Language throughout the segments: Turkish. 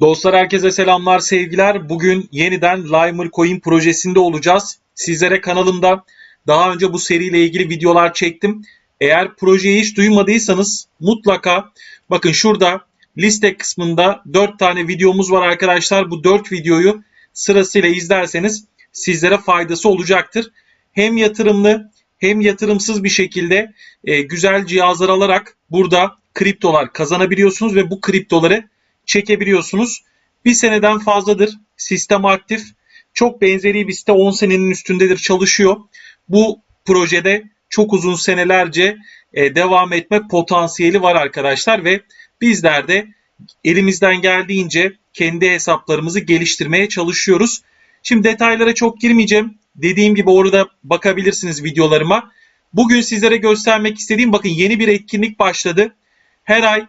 Dostlar herkese selamlar, sevgiler. Bugün yeniden Limer Coin projesinde olacağız. Sizlere kanalımda daha önce bu seriyle ilgili videolar çektim. Eğer projeyi hiç duymadıysanız mutlaka bakın şurada liste kısmında 4 tane videomuz var arkadaşlar. Bu 4 videoyu sırasıyla izlerseniz sizlere faydası olacaktır. Hem yatırımlı hem yatırımsız bir şekilde e, güzel cihazlar alarak burada kriptolar kazanabiliyorsunuz ve bu kriptoları çekebiliyorsunuz. Bir seneden fazladır sistem aktif. Çok benzeri bir site 10 senenin üstündedir çalışıyor. Bu projede çok uzun senelerce e, devam etme potansiyeli var arkadaşlar ve bizler de elimizden geldiğince kendi hesaplarımızı geliştirmeye çalışıyoruz. Şimdi detaylara çok girmeyeceğim. Dediğim gibi orada bakabilirsiniz videolarıma. Bugün sizlere göstermek istediğim bakın yeni bir etkinlik başladı. Her ay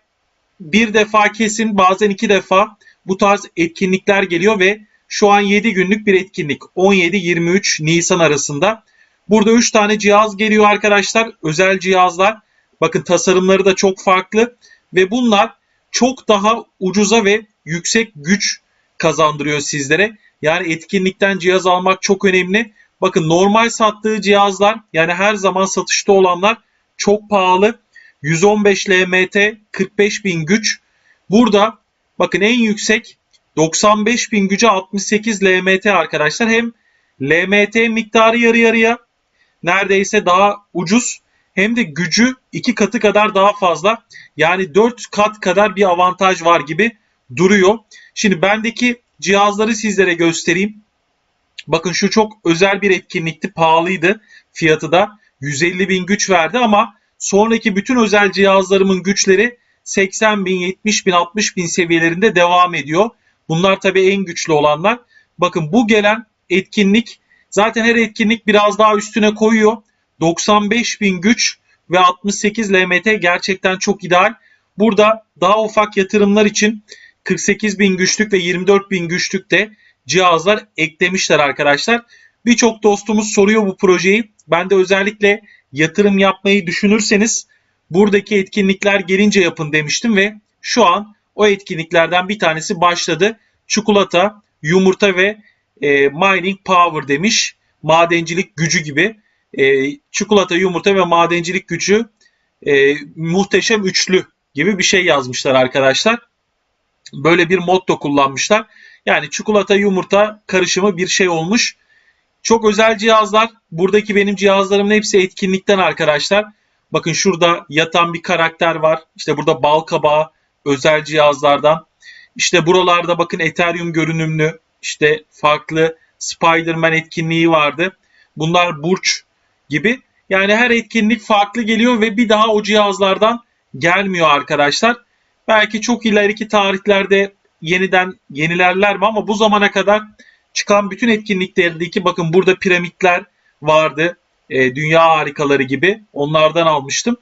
bir defa kesin bazen iki defa bu tarz etkinlikler geliyor ve şu an 7 günlük bir etkinlik. 17-23 Nisan arasında. Burada 3 tane cihaz geliyor arkadaşlar. Özel cihazlar. Bakın tasarımları da çok farklı ve bunlar çok daha ucuza ve yüksek güç kazandırıyor sizlere. Yani etkinlikten cihaz almak çok önemli. Bakın normal sattığı cihazlar yani her zaman satışta olanlar çok pahalı. 115 LMT 45 bin güç. Burada bakın en yüksek 95 bin güce 68 LMT arkadaşlar. Hem LMT miktarı yarı yarıya neredeyse daha ucuz hem de gücü iki katı kadar daha fazla. Yani 4 kat kadar bir avantaj var gibi duruyor. Şimdi bendeki cihazları sizlere göstereyim. Bakın şu çok özel bir etkinlikti. Pahalıydı. Fiyatı da 150 bin güç verdi ama sonraki bütün özel cihazlarımın güçleri 80 bin, 70 bin, 60 bin seviyelerinde devam ediyor. Bunlar tabii en güçlü olanlar. Bakın bu gelen etkinlik zaten her etkinlik biraz daha üstüne koyuyor. 95 bin güç ve 68 LMT gerçekten çok ideal. Burada daha ufak yatırımlar için 48 bin güçlük ve 24 bin güçlük de cihazlar eklemişler arkadaşlar. Birçok dostumuz soruyor bu projeyi. Ben de özellikle yatırım yapmayı düşünürseniz buradaki etkinlikler gelince yapın demiştim ve şu an o etkinliklerden bir tanesi başladı. Çikolata, yumurta ve e, mining power demiş. Madencilik gücü gibi. E, çikolata, yumurta ve madencilik gücü e, muhteşem üçlü gibi bir şey yazmışlar arkadaşlar. Böyle bir motto kullanmışlar. Yani çikolata, yumurta karışımı bir şey olmuş. Çok özel cihazlar. Buradaki benim cihazlarımın hepsi etkinlikten arkadaşlar. Bakın şurada yatan bir karakter var. İşte burada bal kabağı özel cihazlardan. İşte buralarda bakın Ethereum görünümlü işte farklı Spider-Man etkinliği vardı. Bunlar burç gibi. Yani her etkinlik farklı geliyor ve bir daha o cihazlardan gelmiyor arkadaşlar. Belki çok ileriki tarihlerde yeniden yenilerler mi ama bu zamana kadar çıkan bütün etkinliklerindeki bakın burada piramitler vardı. E, dünya harikaları gibi onlardan almıştım.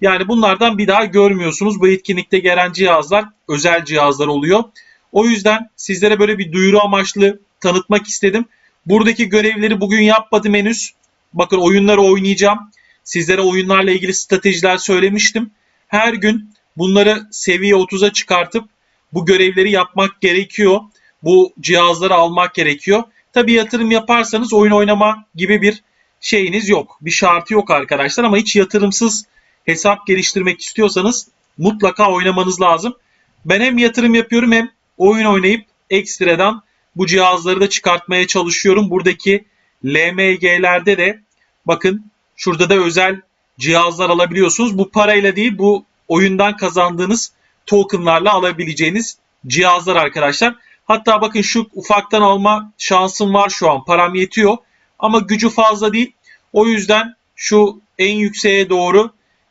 Yani bunlardan bir daha görmüyorsunuz. Bu etkinlikte gelen cihazlar özel cihazlar oluyor. O yüzden sizlere böyle bir duyuru amaçlı tanıtmak istedim. Buradaki görevleri bugün yapmadım henüz. Bakın oyunları oynayacağım. Sizlere oyunlarla ilgili stratejiler söylemiştim. Her gün bunları seviye 30'a çıkartıp bu görevleri yapmak gerekiyor. Bu cihazları almak gerekiyor. Tabi yatırım yaparsanız oyun oynama gibi bir şeyiniz yok. Bir şartı yok arkadaşlar ama hiç yatırımsız hesap geliştirmek istiyorsanız mutlaka oynamanız lazım. Ben hem yatırım yapıyorum hem oyun oynayıp ekstradan bu cihazları da çıkartmaya çalışıyorum. Buradaki LMG'lerde de bakın şurada da özel cihazlar alabiliyorsunuz. Bu parayla değil bu oyundan kazandığınız tokenlarla alabileceğiniz cihazlar arkadaşlar. Hatta bakın şu ufaktan alma şansım var şu an. Param yetiyor ama gücü fazla değil. O yüzden şu en yükseğe doğru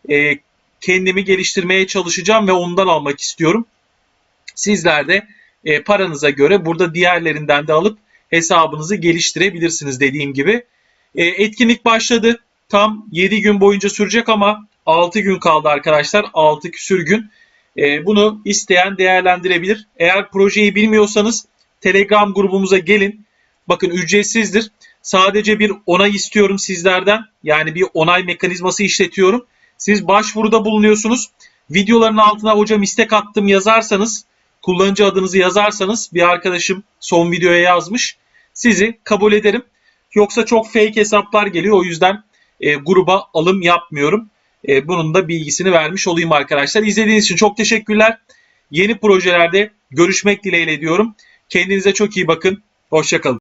e, kendimi geliştirmeye çalışacağım ve ondan almak istiyorum. Sizler de e, paranıza göre burada diğerlerinden de alıp hesabınızı geliştirebilirsiniz dediğim gibi. E, etkinlik başladı. Tam 7 gün boyunca sürecek ama 6 gün kaldı arkadaşlar. 6 küsür gün. E, bunu isteyen değerlendirebilir. Eğer projeyi bilmiyorsanız Telegram grubumuza gelin. Bakın ücretsizdir. Sadece bir onay istiyorum sizlerden. Yani bir onay mekanizması işletiyorum. Siz başvuruda bulunuyorsunuz. Videoların altına hocam istek attım yazarsanız kullanıcı adınızı yazarsanız bir arkadaşım son videoya yazmış. Sizi kabul ederim. Yoksa çok fake hesaplar geliyor. O yüzden e, gruba alım yapmıyorum. E, bunun da bilgisini vermiş olayım arkadaşlar. İzlediğiniz için çok teşekkürler. Yeni projelerde görüşmek dileğiyle diyorum. Kendinize çok iyi bakın. Hoşçakalın.